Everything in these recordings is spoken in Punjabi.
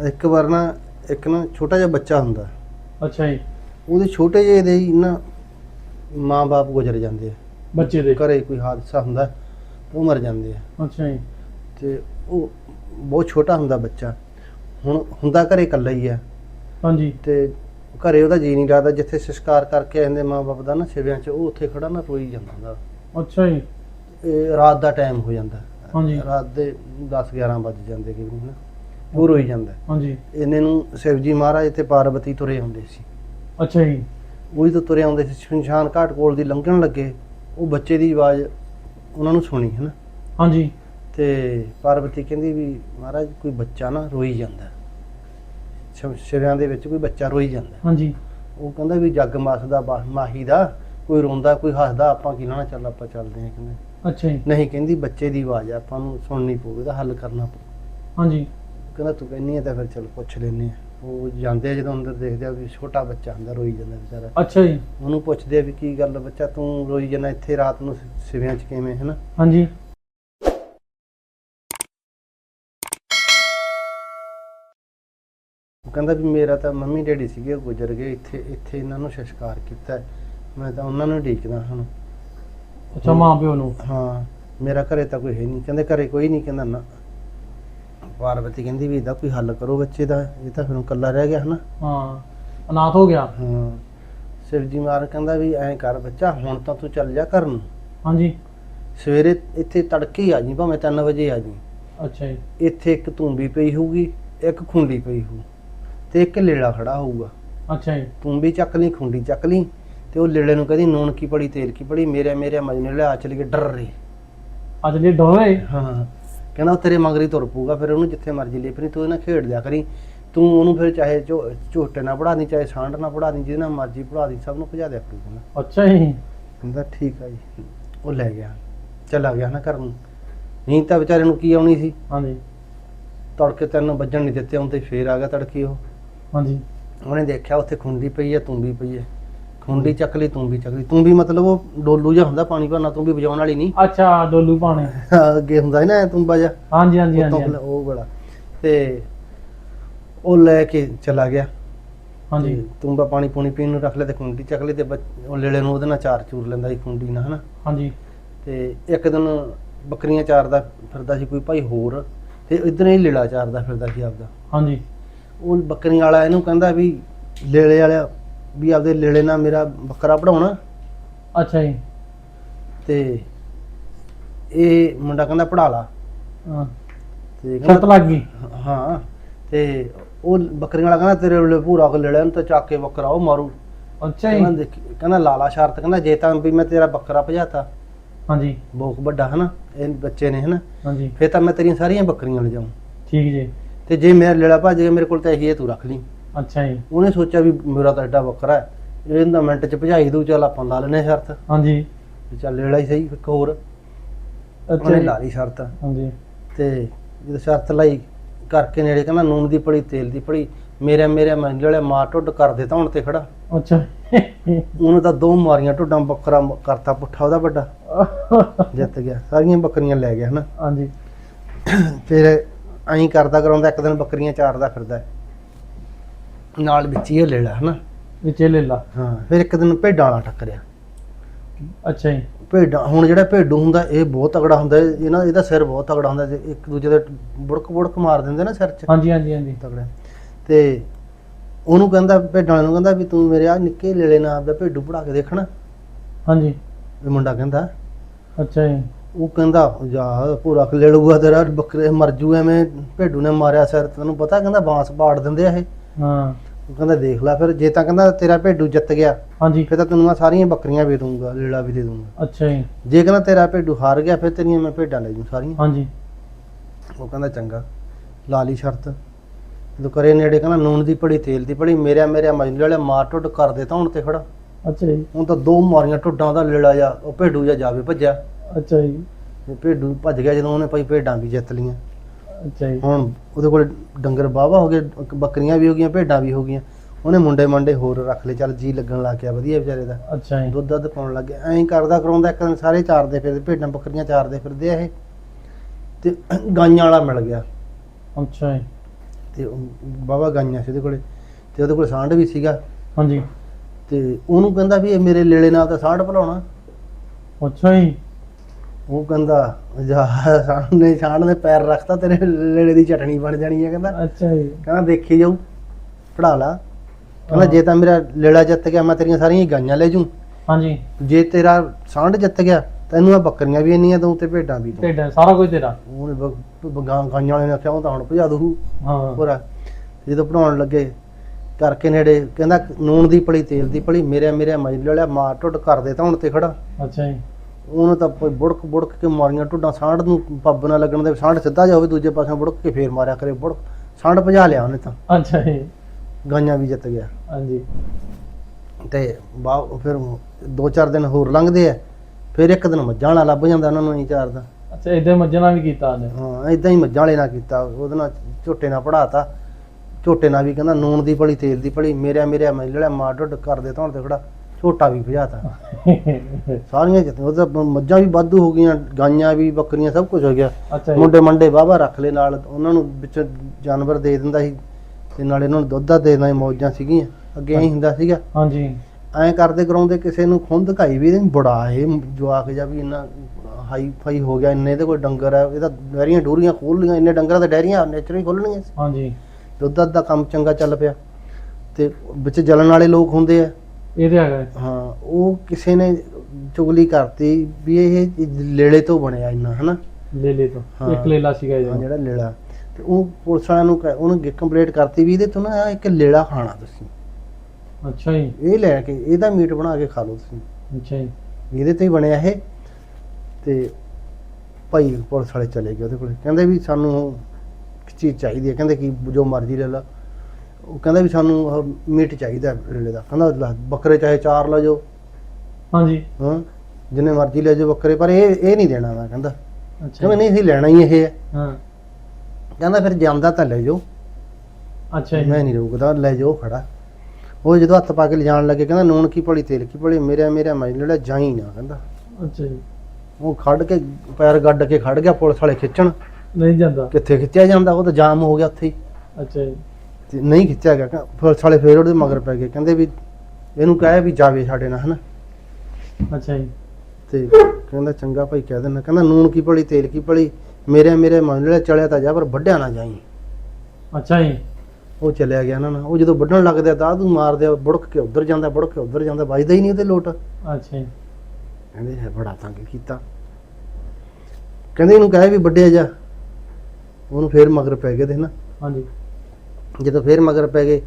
ਇੱਕ ਵਾਰ ਨਾ ਇੱਕ ਨਾ ਛੋਟਾ ਜਿਹਾ ਬੱਚਾ ਹੁੰਦਾ। ਅੱਛਾ ਜੀ। ਉਹਦੇ ਛੋਟੇ ਜਿਹੇ ਦੇ ਹੀ ਨਾ ਮਾਂ-ਬਾਪ ਗੁਜ਼ਰ ਜਾਂਦੇ ਆ। ਬੱਚੇ ਦੇ? ਘਰੇ ਕੋਈ ਹਾਦਸਾ ਹੁੰਦਾ ਤਾਂ ਉਹ ਮਰ ਜਾਂਦੇ ਆ। ਅੱਛਾ ਜੀ। ਤੇ ਉਹ ਬਹੁਤ ਛੋਟਾ ਹੁੰਦਾ ਬੱਚਾ। ਹੁਣ ਹੁੰਦਾ ਘਰੇ ਇਕੱਲਾ ਹੀ ਆ। ਹਾਂਜੀ। ਤੇ ਘਰੇ ਉਹਦਾ ਜੀ ਨਹੀਂ ਲੱਗਦਾ। ਜਿੱਥੇ ਸੰਸਕਾਰ ਕਰਕੇ ਆਂਦੇ ਮਾਂ-ਬਾਪ ਦਾ ਨਾ ਸਿਵਿਆਂ 'ਚ ਉਹ ਉੱਥੇ ਖੜਾ ਨਾ ਰੋਈ ਜਾਂਦਾ ਹੁੰਦਾ। ਅੱਛਾ ਜੀ। ਇਹ ਰਾਤ ਦਾ ਟਾਈਮ ਹੋ ਜਾਂਦਾ। ਹਾਂਜੀ। ਰਾਤ ਦੇ 10 11 ਵੱਜ ਜਾਂਦੇ ਕਿ ਨਾ। ਉਹ ਰੋਈ ਜਾਂਦਾ। ਹਾਂਜੀ। ਇਹਨੇ ਨੂੰ ਸ਼ਿਵਜੀ ਮਹਾਰਾਜ ਤੇ ਪਾਰਵਤੀ ਤੁਰੇ ਹੁੰਦੇ ਸੀ। ਅੱਛਾ ਜੀ। ਉਹੀ ਤੋਂ ਤੁਰੇ ਆਉਂਦੇ ਸੀ। ਸ਼ਮਸ਼ਾਨ ਘਾਟ ਕੋਲ ਦੀ ਲੰਘਣ ਲੱਗੇ ਉਹ ਬੱਚੇ ਦੀ ਆਵਾਜ਼ ਉਹਨਾਂ ਨੂੰ ਸੁਣੀ ਹੈ ਨਾ ਹਾਂਜੀ। ਤੇ ਪਾਰਵਤੀ ਕਹਿੰਦੀ ਵੀ ਮਹਾਰਾਜ ਕੋਈ ਬੱਚਾ ਨਾ ਰੋਈ ਜਾਂਦਾ। ਸ਼ਿਵ- ਸ਼ਿਵਿਆਂ ਦੇ ਵਿੱਚ ਕੋਈ ਬੱਚਾ ਰੋਈ ਜਾਂਦਾ। ਹਾਂਜੀ। ਉਹ ਕਹਿੰਦਾ ਵੀ ਜੱਗ ਮਾਸ ਦਾ ਮਾਹੀ ਦਾ ਕੋਈ ਰੋਂਦਾ ਕੋਈ ਹੱਸਦਾ ਆਪਾਂ ਕੀ ਲੈਣਾ? ਚੱਲ ਆਪਾਂ ਚੱਲਦੇ ਹਾਂ ਕਹਿੰਦੇ। ਅੱਛਾ ਜੀ। ਨਹੀਂ ਕਹਿੰਦੀ ਬੱਚੇ ਦੀ ਆਵਾਜ਼ ਆ, ਆਪਾਂ ਨੂੰ ਸੁਣਨੀ ਪਊ ਇਹਦਾ ਹੱਲ ਕਰਨਾ ਪਊ। ਹਾਂਜੀ। ਕਹਿੰਦਾ ਤੂੰ ਕਹਿੰਨੀ ਹੈ ਤਾਂ ਫਿਰ ਚਲ ਪੁੱਛ ਲੈਨੇ ਆ। ਉਹ ਜਾਂਦੇ ਆ ਜਦੋਂ ਅੰਦਰ ਦੇਖਦੇ ਆ ਵੀ ਛੋਟਾ ਬੱਚਾ ਹੁੰਦਾ ਰੋਈ ਜਾਂਦਾ ਵਿਚਾਰਾ। ਅੱਛਾ ਜੀ। ਉਹਨੂੰ ਪੁੱਛਦੇ ਆ ਵੀ ਕੀ ਗੱਲ ਬੱਚਾ ਤੂੰ ਰੋਈ ਜਾਂਦਾ ਇੱਥੇ ਰਾਤ ਨੂੰ ਸਿਵਿਆਂ 'ਚ ਕਿਵੇਂ ਹੈ ਨਾ ਹਾਂਜੀ। ਉਹ ਕਹਿੰਦਾ ਵੀ ਮੇਰਾ ਤਾਂ ਮੰਮੀ ਡੈਡੀ ਸੀਗੇ ਉਹ ਗੁਜ਼ਰ ਗਏ ਇੱਥੇ ਇੱਥੇ ਇਹਨਾਂ ਨੂੰ ਸੰਸਕਾਰ ਕੀਤਾ। ਹੈ। ਮੈਂ ਤਾਂ ਉਹਨਾਂ ਨੂੰ ਢੀਕਦਾ ਹੁਣ। ਅੱਛਾ ਮਾਂ ਪਿਓ ਨੂੰ? ਹਾਂ ਮੇਰਾ ਘਰੇ ਤਾਂ ਕੋਈ ਹੈ ਨਹੀਂ। ਕਹਿੰਦੇ ਘਰੇ ਕੋਈ ਨਹੀਂ ਕਹਿੰਦਾ ਨਾ। ਪਾਰਵਤੀ ਕਹਿੰਦੀ ਵੀ ਇਹਦਾ ਕੋਈ ਹੱਲ ਕਰੋ ਬੱਚੇ ਦਾ ਇਹ ਤਾਂ ਫਿਰ ਇਕੱਲਾ ਰਹਿ ਗਿਆ ਹਨਾ। ਹਾਂ ਅਨਾਥ ਹੋ ਗਿਆ। ਹਾਂ ਸ਼ਿਵਜੀ ਮਾਰ ਕਹਿੰਦਾ ਵੀ ਐਂ ਕਰ ਬੱਚਾ ਹੁਣ ਤਾਂ ਤੂੰ ਚੱਲ ਜਾ ਘਰ ਨੂੰ। ਹਾਂਜੀ। ਸਵੇਰੇ ਇੱਥੇ ਤੜਕੇ ਹੀ ਆ ਜੀ ਭਾਵੇਂ 3 ਵਜੇ ਆ ਜੀ। ਅੱਛਾ ਜੀ। ਇੱਥੇ ਇੱਕ ਤੂੰਬੀ ਪਈ ਹੋਊਗੀ ਇੱਕ ਖੁੰਡੀ ਪਈ ਹੋਊ ਤੇ ਇੱਕ ਲੇਲਾ ਖੜਾ ਹੋਊਗਾ। ਅੱਛਾ ਜੀ। ਤੂੰਬੀ ਚੱਕ ਲਈ ਖੁੰਡੀ ਚੱਕ ਲਈ ਤੇ ਉਹ ਲੇਲੇ ਨੂੰ ਕਹਦੀ ਨੂਨ ਕੀ ਪੜੀ ਤੇਲ ਕੀ ਪੜੀ? ਮੇਰੇ ਮੇਰੇ ਮਜਨੇ ਲਿਆ ਚਲੀ ਕੇ ਡਰ ਰਹੀ ਅੱਜ ਲਈ ਡੋਲੇ ਹਾਂ। ਕਹਿੰਦਾ ਉਹ ਤੇਰੇ ਮਗਰੀ ਤੁਰ ਪਊਗਾ ਫਿਰ ਉਹਨੂੰ ਜਿੱਥੇ ਮਰਜ਼ੀ ਲੈ ਫਿਰ ਤੂੰ ਇਹਨਾਂ ਖੇਡ ਲਿਆ ਕਰੀ। ਤੂੰ ਉਹਨੂੰ ਫਿਰ ਚਾਹੇ ਝੋਟੇ ਨਾਲ ਪੜਾ ਦੀ ਚਾਹੇ ਸਾਂਢ ਨਾਲ ਪੜਾ ਦੀ ਜਿਹਦੇ ਨਾਲ ਮਰਜ਼ੀ ਪੜਾ ਦੀ ਸਭ ਨੂੰ ਭਜਾ ਦਿਆ ਕਰੂ ਕਹਿੰਦਾ। ਅੱਛਾ ਜੀ। ਕਹਿੰਦਾ ਠੀਕ ਆ ਜੀ। ਉਹ ਲੈ ਗਿਆ। ਚਲਾ ਗਿਆ ਨਾ ਘਰ ਨੂੰ। ਨਹੀਂ ਤਾਂ ਵਿਚਾਰੇ ਨੂੰ ਕੀ ਆਉਣੀ ਸੀ? ਹਾਂਜੀ। ਤੜਕੇ ਤੈਨੂੰ ਵੱਜਣ ਨਹੀਂ ਦਿੱਤੇ ਹੁੰਦੇ ਫੇਰ ਆ ਗਿਆ ਤੜਕੇ ਉਹ। ਹਾਂਜੀ। ਉਹਨੇ ਦੇਖਿਆ ਉੱਥੇ ਖੁੰਡੀ ਪਈ ਹੈ ਤੂੰਬੀ ਪਈ ਹੈ ਖੁੰਡੀ ਚੱਕ ਲਈ ਤੂੰਬੀ ਚੱਕ ਲਈ। ਤੂੰਬੀ ਮਤਲਬ ਉਹ ਡੋਲੂ ਜਿਹਾ ਹੁੰਦਾ ਪਾਣੀ ਭਰਨਾ ਤੂੰਬੀ ਵਜਾਉਣ ਵਾਲੀ ਨਹੀਂ? ਅੱਛਾ ਡੋਲੂ ਪਾਣੇ ਅੱਗੇ ਹੁੰਦਾ ਸੀ ਨਾ ਐਂ ਤੂੰਬਾ ਜਿਹਾ ਹਾਂਜੀ ਹਾਂਜੀ ਹਾਂਜੀ ਤੋਂ ਉਹ ਬੜਾ ਤੇ ਉਹ ਲੈ ਕੇ ਚਲਾ ਗਿਆ। ਹਾਂਜੀ। ਤੇ ਤੂੰਬਾ ਪਾਣੀ ਪੂਣੀ ਪੀਣ ਨੂੰ ਰੱਖ ਲਿਆ ਤੇ ਖੁੰਡੀ ਚੱਕ ਲਈ ਤੇ ਉਹ ਲੇਲੇ ਨੂੰ ਉਹਦੇ ਨਾਲ ਚਾਰ ਚੂਰ ਲੈਂਦਾ ਸੀ ਖੁੰਡੀ ਨਾਲ ਹਨਾ? ਹਾਂਜੀ। ਤੇ ਇੱਕ ਦਿਨ ਬੱਕਰੀਆਂ ਚਾਰਦਾ ਫਿਰਦਾ ਸੀ ਕੋਈ ਭਾਈ ਹੋਰ ਤੇ ਇਧਰ ਹੀ ਲੇਲਾ ਚਾਰਦਾ ਫਿਰਦਾ ਸੀ ਆਪਦਾ। ਹਾਂਜੀ। ਉਹ ਬੱਕਰੀਆਂ ਵਾਲਾ ਇਹਨੂੰ ਕਹਿੰਦਾ ਵੀ ਲੇਲੇ ਵਾਲਾ ਵੀ ਆਪਦੇ ਲੇਲੇ ਨਾਲ ਮੇਰਾ ਬੱਕਰਾ ਪੜਾਉਣਾ ਅੱਛਾ ਜੀ। ਤੇ ਇਹ ਮੁੰਡਾ ਕਹਿੰਦਾ ਪੜਾ ਲਾ। ਹਾਂ। ਤੇ ਸ਼ਰਤ ਲੱਗ ਗਈ। ਹਾਂ ਤੇ ਉਹ ਬੱਕਰੀਆਂ ਵਾਲਾ ਕਹਿੰਦਾ ਤੇਰੇ ਵੇਲੇ ਪੂਰਾ ਕੋ ਲੇਲੇ ਨੂੰ ਤਾਂ ਚੱਕ ਕੇ ਬੱਕਰਾ ਉਹ ਮਾਰੂ। ਅੱਛਾ ਕਹਿੰਦਾ ਜੀ ਦੇਖੀ ਕਹਿੰਦਾ ਲਾਲਾ ਸ਼ਰਤ ਕਹਿੰਦਾ ਜੇ ਤਾਂ ਵੀ ਮੈਂ ਤੇਰਾ ਬੱਕਰਾ ਭਜਾਤਾ। ਹਾਂਜੀ। ਬੋਕ ਵੱਡਾ ਹਨਾ ਇਹ ਬੱਚੇ ਨੇ ਹਨਾ। ਹਾਂਜੀ। ਫੇਰ ਤਾਂ ਮੈਂ ਤੇਰੀਆਂ ਸਾਰੀਆਂ ਬੱਕਰੀਆਂ ਲਿਜਾਉਂ ਠੀਕ ਜੀ। ਤੇ ਜੇ ਮੇਰਾ ਲੇਲਾ ਭੱਜ ਗਿਆ ਮੇਰੇ ਕੋਲ ਤਾਂ ਇਹੀ ਹੈ ਤੂੰ ਰੱਖ ਲਈ। ਅੱਛਾ ਜੀ। ਉਹਨੇ ਸੋਚਿਆ ਵੀ ਮੇਰਾ ਤਾਂ ਐਡਾ ਬੱਕਰਾ ਹੈ। ਇਹਦਾ ਮਿੰਟ ਚ ਭਜਾਈ ਦੂ ਚੱਲ ਆਪਾਂ ਲਾ ਲੈਨੇ ਸ਼ਰਤ। ਹਾਂਜੀ। ਵੀ ਚੱਲ ਲੇਲਾ ਹੀ ਸਹੀ ਇੱਕ ਹੋਰ। ਅੱਛਾ ਉਹਨੇ ਜੀ। ਲਾ ਲਈ ਸ਼ਰਤ। ਹਾਂਜੀ। ਤੇ ਜਦੋਂ ਸ਼ਰਤ ਲਾਈ ਕਰਕੇ ਨੇੜੇ ਕਹਿੰਦਾ ਨੂਨ ਦੀ ਪੜੀ ਤੇਲ ਦੀ ਪੜੀ ਮੇਰੇ ਮੇਰੇ ਮੰਜੇ ਵਾਲੇ ਮਾਰ ਟੁੱਟ ਕਰ ਦੇ ਧੌਣ ਤੇ ਖੜਾ। ਅੱਛਾ। ਉਹਨੂੰ ਤਾਂ ਦੋ ਮਾਰੀਆਂ ਟੁੱਡਾਂ ਬੱਕਰਾ ਮ- ਕਰਤਾ ਪੁੱਠਾ ਉਹਦਾ ਵੱਡਾ। ਜਿੱਤ ਗਿਆ। ਸਾਰੀਆਂ ਬੱਕਰੀਆਂ ਲੈ ਗਿਆ ਹਨਾ। ਹਾਂਜੀ। ਫਿਰ ਐਂ ਕਰਦਾ ਕਰਾਉਂਦਾ ਇੱਕ ਦਿਨ ਬੱਕਰੀਆਂ ਚਾਰਦਾ ਫਿਰਦਾ। ਹੈ। ਨਾਲ ਵਿੱਚ ਹੀ ਇਹ ਲੈ ਲਾ ਹਨਾ? ਵਿੱਚੇ ਲੈ ਲਾ। ਹਾਂ ਫਿਰ ਇੱਕ ਦਿਨ ਭੇਡਾਂ ਵਾਲਾ ਟੱਕਰਿਆ ਅੱਛਾ ਜੀ। ਭੇਡਾਂ ਹੁਣ ਜਿਹੜਾ ਭੇਡੂ ਹੁੰਦਾ ਇਹ ਬਹੁਤ ਤਗੜਾ ਹੁੰਦਾ ਇਹ- ਇਹਨਾਂ ਇਹਦਾ ਸਿਰ ਬਹੁਤ ਤਗੜਾ ਹੁੰਦਾ ਤੇ ਇੱਕ ਦੂਜੇ ਦੇ ਬੁੜਕ ਬੁੜਕ ਮਾਰ ਦਿੰਦੇ ਨਾ ਸਿਰ 'ਚ। ਹਾਂਜੀ ਹਾਂਜੀ ਹਾਂਜੀ। ਤਗੜਾ। ਤੇ ਉਹਨੂੰ ਕਹਿੰਦਾ ਭੇਡਾਂ ਵਾਲੇ ਨੂੰ ਕਹਿੰਦਾ ਵੀ ਤੂੰ ਮੇਰੇ ਆ ਨਿੱਕੇ ਲੇਲੇ ਨਾਲ ਆਪਦਾ ਭੇਡੂ ਪੜਾ ਕੇ ਦੇਖਣਾ ਹਾਂਜੀ। ਵੀ ਮੁੰਡਾ ਕਹਿੰਦਾ ਅੱਛਾ ਜੀ। ਉਹ ਕਹਿੰਦਾ ਜਾ ਪੂਰਾ ਲੈ ਲੂਗਾ ਤੇਰਾ ਬੱਕਰੇ ਮਰ ਜੂ ਐਵੇਂ ਭੇਡੂ ਨੇ ਮਾਰਿਆ ਸਿਰ ਤੈਨੂੰ ਪਤਾ? ਕਹਿੰਦਾ ਬਾਂਸ ਪਾੜ ਦਿੰਦੇ ਆ ਇਹ। ਹਾਂ। ਉਹ ਕਹਿੰਦਾ ਦੇਖ ਲੈ ਫਿਰ ਜੇ ਤਾਂ ਕਹਿੰਦਾ ਤੇਰਾ ਭੇਡੂ ਜਿੱਤ ਗਿਆ ਹਾਂਜੀ। ਫਿਰ ਤਾਂ ਤੈਨੂੰ ਮੈਂ ਸਾਰੀਆਂ ਬੱਕਰੀਆਂ ਵੇ ਦੂੰਗਾ ਲੇਲਾ ਵੀ ਦੇ ਦੂੰਗਾ ਅੱਛਾ ਜੀ। ਜੇ ਕਹਿੰਦਾ ਤੇਰਾ ਭੇਡੂ ਹਾਰ ਗਿਆ ਫਿਰ ਤੇਰੀਆਂ ਮੈਂ ਭੇਡਾਂ ਲੈ ਜੂ ਸਾਰੀਆਂ। ਹਾਂਜੀ। ਉਹ ਕਹਿੰਦਾ ਚੰਗਾ। ਲਾ ਲਈ ਸ਼ਰਤ। ਜਦੋਂ ਕਰੇ ਨੇੜੇ ਕਹਿੰਦਾ ਨੂਨ ਦੀ ਪੜੀ ਤੇਲ ਦੀ ਪੜੀ ਮੇਰੇ ਮੇਰੇ ਮਜਲੇ ਵਾਲੇ ਮਾਰ ਟੁੱਟ ਕਰ ਦੇ ਤਾਂ ਹੁਣ ਤੇ ਖੜਾ। ਅੱਛਾ ਜੀ। ਹੁਣ ਤਾਂ ਦੋ ਮਾਰੀਆਂ ਟੁੱਡਾਂ ਦਾ ਲੇਲਾ ਜਾ ਉਹ ਭੇਡੂ ਜਾ ਜਾਵੇ ਭੱਜਿਆ। ਅੱਛਾ ਜੀ। ਤੇ ਭੇਡੂ ਭੱਜ ਗਿਆ ਜਦੋਂ ਉਹਨੇ ਭਾਈ ਭੇਡਾਂ ਵੀ ਜਿੱਤ ਲੀਆਂ ਅੱਛਾ ਜੀ। ਹੁਣ ਉਹਦੇ ਕੋਲ ਡੰਗਰ ਬਾਵਾ ਹੋ ਗਏ ਕ- ਬੱਕਰੀਆਂ ਵੀ ਹੋ ਗਈਆਂ ਭੇਡਾਂ ਵੀ ਹੋ ਗਈਆਂ। ਉਹਨੇ ਮੁੰਡੇ ਮੰਡੇ ਹੋਰ ਰੱਖ ਲਏ ਚੱਲ ਜੀ ਲੱਗਣ ਲੱਗ ਗਿਆ ਵਧੀਆ ਵਿਚਾਰੇ ਦਾ। ਅੱਛਾ ਜੀ। ਦੁੱਧ ਦੱਧ ਪਾਉਣ ਲੱਗ ਗਿਆ। ਐਂ ਕਰਦਾ ਕਰਾਉਂਦਾ ਇੱਕ ਦਿਨ ਸਾਰੇ ਚਾਰਦੇ ਫਿਰਦੇ ਭੇਡਾਂ ਬੱਕਰੀਆਂ ਚਾਰਦੇ ਫਿਰਦੇ ਆ ਇਹ। ਤੇ ਗਾਈਆਂ ਵਾਲਾ ਮਿਲ ਗਿਆ। ਅੱਛਾ ਜੀ। ਤੇ ਬਾਬਾ ਗਾਈਆਂ ਸੀ ਉਹਦੇ ਕੋਲੇ। ਤੇ ਉਹਦੇ ਕੋਲ ਸਾਂਢ ਵੀ ਸੀਗਾ। ਹਾਂਜੀ। ਤੇ ਉਹਨੂੰ ਕਹਿੰਦਾ ਵੀ ਇਹ ਮੇਰੇ ਲੇਲੇ ਨਾਲ ਤਾਂ ਸਾਂਢ ਭਲਾਉਣਾ। ਅੱਛਾ ਜੀ। ਉਹ ਕਹਿੰਦਾ ਜਾ ਨੇ ਸਾਂਢ ਨੇ ਪੈਰ ਰੱਖਤਾ ਤੇਰੇ ਲੇਲੇ ਦੀ ਚਟਣੀ ਬਣ ਜਾਣੀ ਹੈ ਕਹਿੰਦਾ। ਅੱਛਾ ਜੀ। ਕਹਿੰਦਾ ਦੇਖੀ ਜਾਊ ਪੜਾ ਲਾ। ਕਹਿੰਦਾ ਜੇ ਤਾਂ ਮੇਰਾ ਲੇਲਾ ਜਿੱਤ ਗਿਆ ਮੈਂ ਤੇਰੀਆਂ ਸਾਰੀਆਂ ਗਾਈਆਂ ਲੈ ਜੂ ਹਾਂਜੀ। ਜੇ ਤੇਰਾ ਸਾਂਢ ਜਿੱਤ ਗਿਆ ਤੈਨੂੰ ਆ ਬੱਕਰੀਆਂ ਵੀ ਇੰਨੀਆਂ ਦਊ ਤੇ ਭੇਡਾਂ ਵੀ ਦਊ। ਢੇਡਾ ਸਾਰਾ ਕੁਝ ਤੇਰਾ। ਉਹਨੇ ਬ- ਬ- ਗਾਂ ਗਾਈਆਂ ਵਾਲੇ ਨੇ ਆਖਿਆ ਉਹ ਤਾਂ ਹੁਣ ਭਜਾ ਦੂ ਹਾਂ। ਪੂਰਾ ਜਦੋਂ ਪੜਾਉਣ ਲੱਗੇ ਕਰਕੇ ਨੇੜੇ ਕਹਿੰਦਾ ਨੂਣ ਦੀ ਪਲੀ ਤੇਲ ਦੀ ਪਲੀ ਮੇਰੇ ਮੇਰੇ ਮਜਲੇ ਵਾਲਿਆ ਮਾਰ ਟੁੱਟ ਕਰਦੇ ਤਾਂ ਹੁਣ ਤੇ ਖੜਾ। ਅੱਛਾ ਜੀ। ਉਹਨੂੰ ਤਾਂ ਕੋਈ ਬੁੜਕ ਬੁੜਕ ਕੇ ਮਾਰੀਆਂ ਟੁੱਡਾਂ ਸਾਂਢ ਨੂੰ ਪੱਬ ਨਾ ਲੱਗਣ ਦੇ ਸਾਂਢ ਸਿੱਧਾ ਜਾ ਹੋਵੇ ਦੂਜੇ ਪਾਸੇ ਬੁੜਕ ਕੇ ਫੇਰ ਮਾਰਿਆ ਕਰੇ ਬੁੜਕ ਸਾਂਢ ਭਜਾ ਲਿਆ ਉਹਨੇ ਤਾਂ। ਅੱਛਾ ਜੀ। ਗਾਈਆਂ ਵੀ ਜਿੱਤ ਗਿਆ। ਹਾਂਜੀ। ਤੇ ਬਾ ਫਿਰ ਦੋ ਚਾਰ ਦਿਨ ਹੋਰ ਲੰਘਦੇ ਆ ਫਿਰ ਇੱਕ ਦਿਨ ਮੱਝਾਂ ਵਾਲਾ ਲੱਭ ਜਾਂਦਾ ਉਹਨਾਂ ਨੂੰ ਨਹੀਂ ਚਾਰ ਦਾ। ਅੱਛਾ ਇਦਾਂ ਮੱਝਣਾ ਵੀ ਕੀਤਾ ਉਹਨੇ? ਹਾਂ ਇਦਾਂ ਹੀ ਮੱਝਾਂ ਵਾਲੇ ਨਾਲ ਕੀਤਾ ਉਹਦੇ ਨਾਲ ਝੋਟੇ ਨਾਲ ਪੜਾਤਾ ਝੋਟੇ ਨਾਲ ਵੀ ਕਹਿੰਦਾ ਨੂਣ ਦੀ ਪਲੀ ਤੇਲ ਦੀ ਪਲੀ ਮੇਰਿਆ ਮੇਰਿਆ ਮੈਂ ਜਿਹੜਾ ਮਾਰ ਢੁੱਡ ਕਰਦੇ ਹੁਣ ਤੇ ਖੜਾ। ਝੋਟਾ ਵੀ ਭਜਾਤਾ। ਸਾਰੀਆਂ ਜਿੱਤੇ ਉਹ ਤਾਂ ਮ- ਮੱਝਾਂ ਵੀ ਵਾਧੂ ਹੋ ਗਈਆਂ ਗਾਈਆਂ ਵੀ ਬੱਕਰੀਆਂ ਸਭ ਕੁਝ ਹੋ ਗਿਆ। ਅੱਛਾ ਮੁੰਡੇ ਮੰਡੇ ਵਾਹਵਾ ਰੱਖ ਲਏ ਨਾਲ ਉਹਨਾਂ ਨੂੰ ਵਿੱਚ ਜਾਨਵਰ ਦੇ ਦਿੰਦਾ ਸੀ ਤੇ ਨਾਲੇ ਉਹਨਾਂ ਨੂੰ ਦੁੱਧ ਦਾ ਦੇ ਦਿੰਦਾ ਸੀ ਮੌਜਾਂ ਸੀਗੀਆਂ। ਅੱਗੇ ਐਂ ਹੁੰਦਾ ਸੀਗਾ। ਹਾਂਜੀ। ਐਂ ਕਰਦੇ ਕਰਾਉਂਦੇ ਕਿਸੇ ਨੂੰ ਖੁੰਦ ਘਾਈ ਵੀ ਇਹਨੂੰ ਬੜਾ ਇਹ ਜਵਾਕ ਜਾ ਵੀ ਇੰਨਾ ਹਾਈ ਫਾਈ ਹੋ ਗਿਆ ਇੰਨੇ ਤੇ ਕੋਈ ਡੰਗਰ ਹੈ ਇਹ ਤਾਂ ਡੈਰੀਆਂ ਡੂਰੀਆਂ ਖੋਲ ਲੀਆਂ ਇੰਨੇ ਡੰਗਰਾਂ ਤਾਂ ਡੈਰੀਆਂ ਨੇਚਰ ਖੋਲਣੀਆਂ ਸੀ। ਹਾਂਜੀ। ਦੁੱਧ ਦਾ ਕੰਮ ਚੰਗਾ ਚੱਲ ਪਿਆ ਤੇ ਵਿੱਚ ਜਲਣ ਵਾਲੇ ਲੋਕ ਹੁੰਦੇ ਆ। ਇਹ ਤੇ ਹੈਗਾ। ਹਾਂ ਉਹ ਕਿਸੇ ਨੇ ਚੁਗਲੀ ਕਰਤੀ ਵੀ ਇਹ ਲੇਲੇ ਤੋਂ ਬਣਿਆ ਇੰਨਾ ਹਨਾ? ਲੈ ਲੈ ਤੋਂ। ਇੱਕ ਲੇਲਾ ਸੀਗਾ ਹਾਂ, ਜਿਹੜਾ ਲੇਲਾ। ਤੇ ਉਹ ਪੁਲਿਸ ਵਾਲਿਆਂ ਨੂੰ ਕਹਿ- ਉਹਨੂੰ ਕੰਪਲੀਟ ਕਰਤੀ ਵੀ ਇਹਦੇ ਤੋਂ ਨਾ ਇੱਕ ਲੇਲਾ ਖਾਣਾ ਤੁਸੀਂ। ਅੱਛਾ ਜੀ। ਇਹ ਲੈ ਕੇ ਇਹਦਾ ਮੀਟ ਬਣਾ ਕੇ ਖਾ ਲਓ ਤੁਸੀਂ। ਅੱਛਾ ਜੀ। ਵੀ ਇਹਦੇ ਤੇ ਹੀ ਬਣਿਆ ਇਹ। ਤੇ ਭਾਈ ਪੁਲਿਸ ਵਾਲੇ ਚਲੇ ਗਏ ਉਹਦੇ ਕੋਲੇ। ਕਹਿੰਦੇ ਵੀ ਸਾਨੂੰ ਇੱਕ ਚੀਜ਼ ਚਾਹੀਦੀ ਹੈ। ਕਹਿੰਦੇ ਕਿ ਜੋ ਮਰਜ਼ੀ ਲੈ ਲਾ। ਉਹ ਕਹਿੰਦਾ ਵੀ ਸਾਨੂੰ ਮੀਟ ਚਾਹੀਦਾ ਰੇਲੇ ਦਾ। ਕਹਿੰਦਾ ਲੈ, ਬੱਕਰੇ ਚਾਹੇ ਚਾਰ ਲੈ ਜਾਓ। ਹਾਂਜੀ। ਹਾਂ ਜਿੰਨੇ ਮਰਜ਼ੀ ਲੈ ਜਾਓ ਬੱਕਰੇ ਪਰ ਇਹ ਇਹ ਨਹੀਂ ਦੇਣਾ ਮੈਂ ਕਹਿੰਦਾ। ਅੱਛਾ। ਕਹਿੰਦਾ। ਨਹੀਂ ਅਸੀਂ ਲੈਣਾ ਹੀ ਇਹ ਹੈ। ਹਾਂ। ਕਹਿੰਦਾ ਫਿਰ ਜਾਂਦਾ ਤਾਂ ਲੈ ਜਾਓ। ਅੱਛਾ ਜੀ। ਮੈਂ ਨਹੀਂ ਰੁਕਦਾ ਲੈ ਜਾਓ ਖੜਾ। ਉਹ ਜਦੋਂ ਹੱਥ ਪਾ ਕੇ ਲਿਜਾਣ ਲੱਗੇ ਕਹਿੰਦਾ ਨੂਣ ਕੀ ਪੜੀ ਤੇਲ ਕੀ ਪੜੀ ਮੇਰਾ ਮੇਰਾ ਮੈਂ ਜਿਹੜਾ ਜਾਈ ਨਾ ਕਹਿੰਦਾ। ਅੱਛਾ ਜੀ। ਉਹ ਖੜ ਕੇ ਪੈਰ ਗੱਡ ਕੇ ਖੜ ਗਿਆ ਪੁਲਿਸ ਵਾਲੇ ਖਿੱਚਣ। ਨਹੀਂ ਜਾਂਦਾ। ਕਿੱਥੇ ਖਿੱਚਿਆ ਜਾਂਦਾ ਉਹ ਤਾਂ ਜਾਮ ਹੋ ਗਿਆ ਉੱਥੇ ਹੀ। ਅੱਛਾ ਜੀ। ਤੇ ਨਹੀਂ ਖਿੱਚਿਆ ਗਿਆ। ਕਹਿੰਦਾ ਪੁਲਿਸ ਵਾਲੇ ਫੇਰ ਉਹਦੇ ਮਗਰ ਪੈ ਗਏ। ਕਹਿੰਦੇ ਵੀ ਇਹਨੂੰ ਕਹੇ ਵੀ ਜਾਵੇ ਸਾਡੇ ਨਾਲ ਹਨਾ? ਅੱਛਾ ਜੀ। ਤੇ ਕਹਿੰਦਾ ਚੰਗਾ ਭਾਈ ਕਹਿ ਦਿੰਦਾ। ਕਹਿੰਦਾ ਨੂਣ ਕੀ ਪੜੀ ਤੇਲ ਕੀ ਪੜੀ ਮੇਰੇ ਮੇਰੇ ਮਨ ਲੈ ਚਲਿਆ ਤਾਂ ਜਾ ਪਰ ਵੱਢਿਆ ਨਾ ਜਾਈ। ਅੱਛਾ ਜੀ। ਉਹ ਚਲਿਆ ਗਿਆ ਨਾ ਨਾ। ਉਹ ਜਦੋਂ ਵੱਢਣ ਲੱਗਦੇ ਆ ਤਾਂ ਤੂੰ ਮਾਰਦੇ ਆ ਬੁੜਕ ਕੇ ਉਧਰ ਜਾਂਦਾ ਬੁੜਕ ਕੇ ਉਧਰ ਜਾਂਦਾ ਵੱਜਦਾ ਹੀ ਨਹੀਂ ਉਹਦੇ ਲੋਟ। ਅੱਛਾ ਜੀ। ਕਹਿੰਦੇ ਹੈ ਬੜਾ ਤੰਗ ਕੀਤਾ। ਕਹਿੰਦੇ ਇਹਨੂੰ ਕਹੇ ਵੀ ਵੱਡਿਆ ਜਾ। ਉਹਨੂੰ ਫੇਰ ਮਗਰ ਪੈ ਗਏ ਤੇ ਨਾ ਹਾਂਜੀ। ਜਦੋਂ ਫੇਰ ਮਗਰ ਪੈ ਗਏ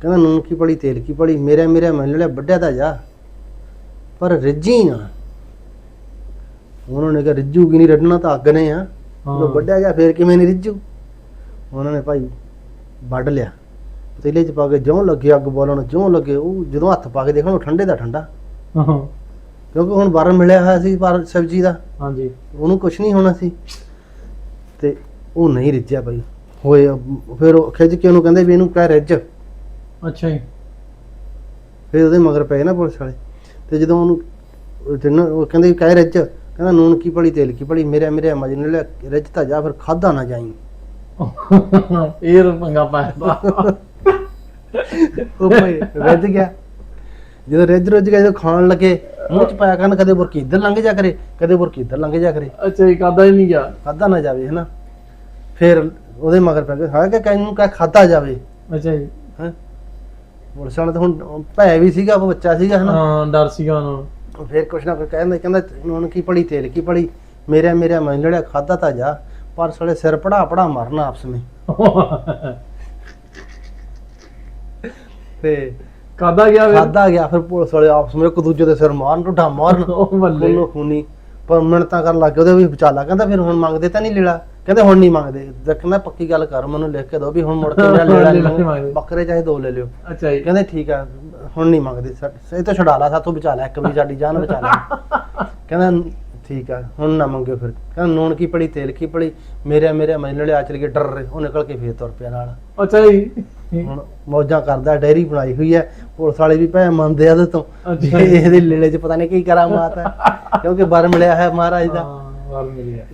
ਕਹਿੰਦਾ ਨੂਨ ਕੀ ਪੜੀ ਤੇਲ ਕੀ ਪੜੀ? ਮੇਰੇ ਮੇਰੇ ਮੈਂ ਲਿਆ ਵੱਡਿਆ ਤਾਂ ਜਾ। ਪਰ ਰਿੱਝੀ ਨਾ। ਉਹਨਾਂ ਨੇ ਕਿਹਾ ਰਿੱਝੂਗੀ ਨਹੀਂ ਰੱਡਣਾ ਤਾਂ ਅੱਗ ਨੇ ਆ। ਜਦੋਂ ਵੱਡਿਆ ਗਿਆ ਫੇਰ ਕਿਵੇਂ ਨਹੀਂ ਰਿੱਝੂ? ਉਹਨਾਂ ਨੇ ਭਾਈ ਵੱਢ ਲਿਆ। ਪਤੀਲੇ 'ਚ ਪਾ ਕੇ ਜਿਉਂ ਲੱਗੇ ਅੱਗ ਬੋਲਣ ਜਿਉਂ ਲੱਗੇ ਉਹ ਜਦੋਂ ਹੱਥ ਪਾ ਕੇ ਦੇਖਣ ਉਹ ਠੰਡੇ ਦਾ ਠੰਡਾ। ਹਾਂ। ਕਿਉਂਕਿ ਹੁਣ ਬਰਨ ਮਿਲਿਆ ਹੋਇਆ ਸੀ ਪਰ ਸਬਜ਼ੀ ਦਾ। ਹਾਂਜੀ। ਉਹਨੂੰ ਕੁਝ ਨਹੀਂ ਹੋਣਾ ਸੀ। ਤੇ ਉਹ ਨਹੀਂ ਰਿੱਝਿਆ ਭਾਈ। ਹੋਏ ਫਿਰ ਉਹ ਖਿੱਚ ਕੇ ਉਹਨੂੰ ਕਹਿੰਦੇ ਵੀ ਇਹਨੂੰ ਕਹਿ ਰਿੱਝ ਅੱਛਾ ਜੀ। ਫਿਰ ਉਹਦੇ ਮਗਰ ਪਏ ਨਾ ਪੁਲਿਸ ਵਾਲੇ। ਤੇ ਜਦੋਂ ਉਹਨੂੰ ਉਹ ਤਿੰਨ ਉਹ ਕਹਿੰਦੇ ਕਹਿ ਰਿੱਝ ਕਹਿੰਦਾ ਨੂਨ ਕੀ ਪੜੀ ਤੇਲ ਕੀ ਪੜੀ ਮੇਰੇ ਮੇਰੇ ਮਜਨ ਲੈ ਰਿੱਝ ਤਾਂ ਜਾ ਫਿਰ ਖਾਦਾ ਨਾ ਜਾਈ। ਇਹ ਪੰਗਾ ਪਾਇਆ ਉਹ ਭਾਈ ਰਿੱਝ ਗਿਆ। ਜਦੋਂ ਰਿੱਝ ਰੁੱਝ ਗਿਆ ਜਦੋਂ ਖਾਣ ਲੱਗੇ ਮੂੰਹ ਚ ਪਾਇਆ ਕਰਨ ਕਦੇ ਬੁਰਕੀ ਇੱਧਰ ਲੰਘ ਜਾ ਕਰੇ ਕਦੇ ਬੁਰਕੀ ਇੱਧਰ ਲੰਘ ਜਾ ਕਰੇ। ਅੱਛਾ ਜੀ ਕਾਦਾ ਹੀ ਨਹੀਂ ਗਿਆ। ਖਾਦਾ ਨਾ ਜਾਵੇ ਹਨਾ। ਫਿਰ ਉਹਦੇ ਮਗਰ ਪੈ ਗਏ। ਹਾਂ ਕਿ ਕਹਿੰਨੂੰ ਕਹ ਖਾਦਾ ਜਾਵੇ। ਅੱਛਾ ਜੀ। ਹੈਂ? ਪੁਲਿਸ ਵਾਲਾ ਤਾਂ ਹੁਣ ਭੈ ਵੀ ਸੀਗਾ ਉਹ ਬੱਚਾ ਸੀਗਾ ਹਨਾ? ਹਾਂ ਡਰ ਸੀਗਾ ਉਹਨਾਂ। ਫਿਰ ਕੁਛ ਨਾ ਕੁਛ ਕਹਿੰਦਾ ਕਹਿੰਦਾ ਹੁਣ ਕੀ ਪੜੀ ਤੇਲ ਕੀ ਪੜੀ ਮੇਰੇ ਮੇਰੇ ਮੈਂ ਲੜਿਆ ਖਾਦਾ ਤਾਂ ਜਾ। ਪਰ ਸਾਲੇ ਸਿਰ ਪੜਾ ਪੜਾ ਮਰਨਾ ਆਪਸ ਵਿੱਚ। ਤੇ ਕਾਦਾ ਗਿਆ ਵੇ ਖਾਦਾ ਗਿਆ ਫਿਰ ਪੁਲਿਸ ਵਾਲੇ ਆਪਸ ਵਿੱਚ ਇੱਕ ਦੂਜੇ ਦੇ ਸਿਰ ਮਾਰਨ ਢੁੱਡਾ ਮਾਰਨ। ਉਹ ਬੱਲੇ। ਖੂਨੋ ਪਰ ਮਿੰਟਾਂ ਕਰਨ ਲੱਗ ਗਏ ਉਹਦੇ ਵੀ ਬਚਾਲਾ ਕਹਿੰਦਾ ਫਿਰ ਹੁਣ ਮੰਗਦੇ ਤਾਂ ਨਹੀਂ ਲੀੜਾ? ਕਹਿੰਦੇ ਹੁਣ ਨਹੀਂ ਮੰਗਦੇ। ਦੇਖਣਾ ਪੱਕੀ ਗੱਲ ਕਰ ਮੈਨੂੰ ਲਿਖ ਕੇ ਦਿਓ ਵੀ ਹੁਣ ਮੁੜ ਕੇ ਮੇਰਾ ਨਹੀਂ। ਮੰਗਦੇ। ਬੱਕਰੇ ਚਾਹੇ ਦੋ ਲੈ ਲਿਓ। ਅੱਛਾ ਜੀ। ਕਹਿੰਦੇ ਠੀਕ ਆ ਹੁਣ ਨਹੀਂ ਮੰਗਦੇ। ਇਹ ਤਾਂ ਛੁਡਾ ਲਾ ਸਾਥੋਂ ਬਚਾ ਲੈ ਇੱਕ ਵੀ ਸਾਡੀ ਜਾਨ ਬਚਾ ਲੈ। ਕਹਿੰਦਾ ਠੀਕ ਆ ਹੁਣ ਨਾ ਮੰਗਿਓ ਫਿਰ। ਕਹਿੰਦਾ ਨੂਣ ਕੀ ਪੜੀ ਤੇਲ ਕੀ ਪੜੀ? ਮੇਰੇ ਮੇਰੇ ਮੈਂ ਲੜਿਆ ਚਲ ਕੇ ਡਰ ਰਹੇ। ਉਹ ਨਿਕਲ ਕੇ ਫੇਰ ਤੁਰ ਪਿਆ ਨਾਲ। ਅੱਛਾ ਜੀ। ਹੁਣ ਮੌਜਾਂ ਕਰਦਾ ਡੈਰੀ ਬਣਾਈ ਹੋਈ ਹੈ ਪੁਲਿਸ ਵਾਲੇ ਵੀ ਭੈ ਮੰਨਦੇ ਆ ਉਹਦੇ ਤੋਂ। ਇਹਦੇ ਲੇਲੇ 'ਚ ਪਤਾ ਨਹੀਂ ਕੀ ਕਰਾਮਾਤ ਹੈ ਕਿਉਂਕਿ ਬਰ ਮਿਲਿਆ ਹੈ ਮਹਾਰਾਜ ਦਾ। ਹਾਂ ਵਾਰ ਮਿਲ ਗਿਆ